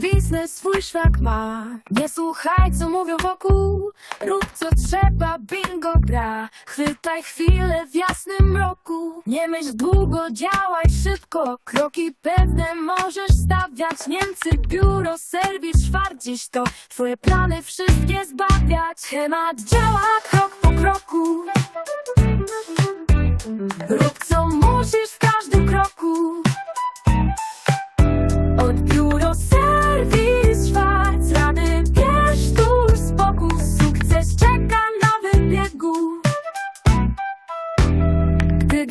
każdy szlak ma. Nie słuchaj, co mówią wokół, rób co trzeba, bingo bra. Chwytaj chwilę w jasnym mroku, nie myśl długo, działaj szybko. Kroki pewne możesz stawiać, Niemcy, biuro, serwis, szwar, dziś to twoje plany wszystkie zbawiać. Schemat działa krok po kroku. Rób co musisz w każdym kroku.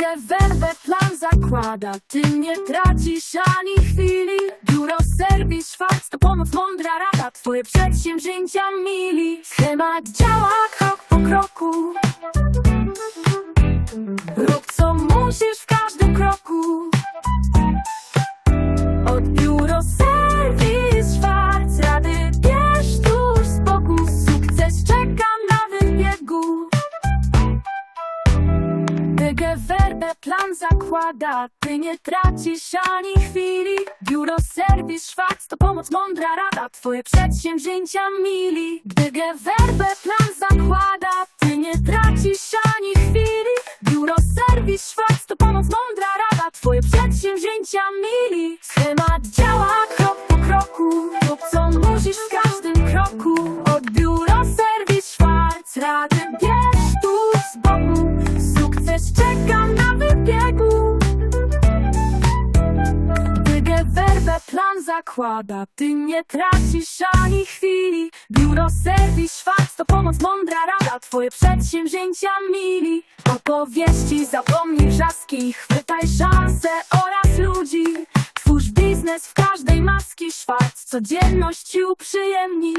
Gdy Gewerbe plan zakłada. Ty nie tracisz ani chwili. Biuro serwis Schwarz to pomoc mądra rada. Twoje przedsięwzięcia mili. Schemat działa krok po kroku werbę plan zakłada Ty nie tracisz ani chwili. Biuro serwis Schwarz to pomoc mądra rada Twoje przedsięwzięcia mili. Gdy werbę plan zakłada Ty nie tracisz ani chwili. Biuro serwis Schwarz to pomoc mądra rada Twoje przedsięwzięcia mili. Schemat Sukces czeka na wybiegu gdy werbę plan zakłada, ty nie tracisz ani chwili. Biuro serwis Schwarz to pomoc mądra rada, twoje przedsięwzięcia mili. Opowieści zapomnij wrzaski, chwytaj szanse oraz ludzi. Twórz biznes w każdej maski Schwarz, codzienność uprzyjemni.